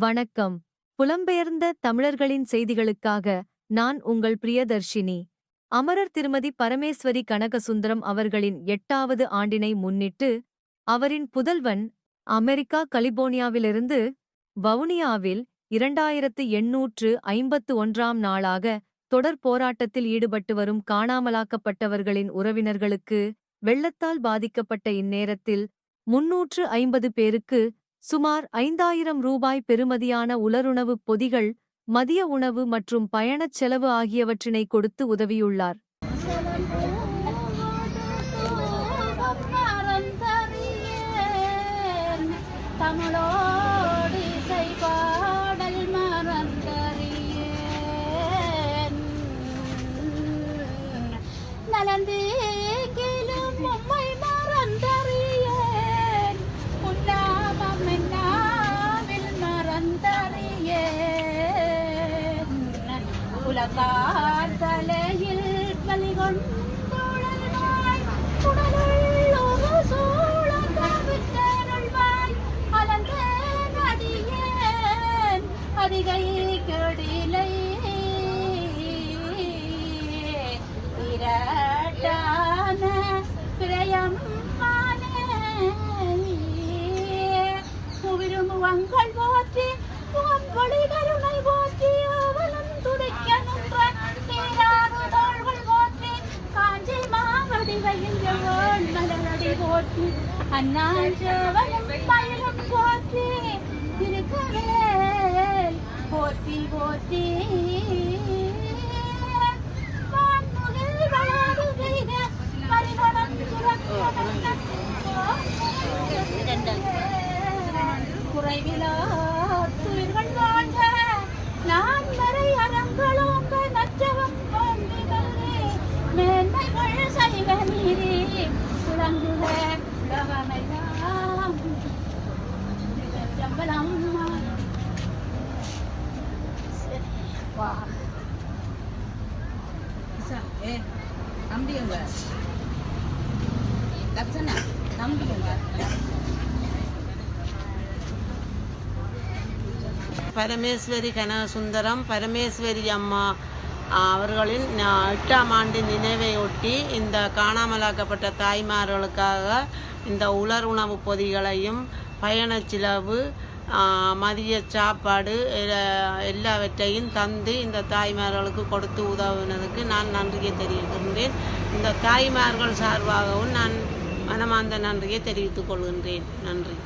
வணக்கம். புலம்பெயர்ந்த தமிழர்களின் செய்திகளுக்காக நான் உங்கள் பிரியதர்ஷினி. அமரர் திருமதி பரமேஸ்வரி கனகசுந்தரம் அவர்களின் எட்டாவது ஆண்டினை முன்னிட்டு அவரின் புதல்வன் அமெரிக்கா கலிபோர்னியாவிலிருந்து வவுனியாவில் இரண்டாயிரத்து எண்ணூற்று ஐம்பத்து ஒன்றாம் நாளாக தொடர் போராட்டத்தில் ஈடுபட்டு வரும் காணாமலாக்கப்பட்டவர்களின் உறவினர்களுக்கு வெள்ளத்தால் பாதிக்கப்பட்ட இந்நேரத்தில் முன்னூற்று ஐம்பது பேருக்கு சுமார் ஐந்தாயிரம் ரூபாய் பெறுமதியான உலருணவுப் பொதிகள் மதிய உணவு மற்றும் பயணச் செலவு ஆகியவற்றினை கொடுத்து உதவியுள்ளார். உலகார் தலையில் பலி கொண்டுழல்வாய் உடலுள் சூழ தவித்தருள்வாய் அலந்த அதிகை மாவடிவையில் மலரடி போற்றி அண்ணாஞ்சவனும் மயிலும் போற்றி திருக்கவேல் போற்றி போற்றி குறைவிலா மேன்மைகள் செய்வ நீரே துலங்குக உலகமெல்லாம் வா ஏ நம்பியுங்க லட்சணா நம்பியுங்க பரமேஸ்வரி கனகசுந்தரம் பரமேஸ்வரி அம்மா அவர்களின் எட்டாம் ஆண்டு நினைவையொட்டி இந்த காணாமலாக்கப்பட்ட தாய்மார்களுக்காக இந்த உலர் உணவு பொதிகளையும் பயணச் செலவு மதிய சாப்பாடு எல்லாவற்றையும் தந்து இந்த தாய்மார்களுக்கு கொடுத்து உதவினதுக்கு நான் நன்றியை தெரிவிக்கின்றேன். இந்த தாய்மார்கள் சார்பாகவும் நான் மனமார்ந்த நன்றியை தெரிவித்துக் கொள்கின்றேன். நன்றி.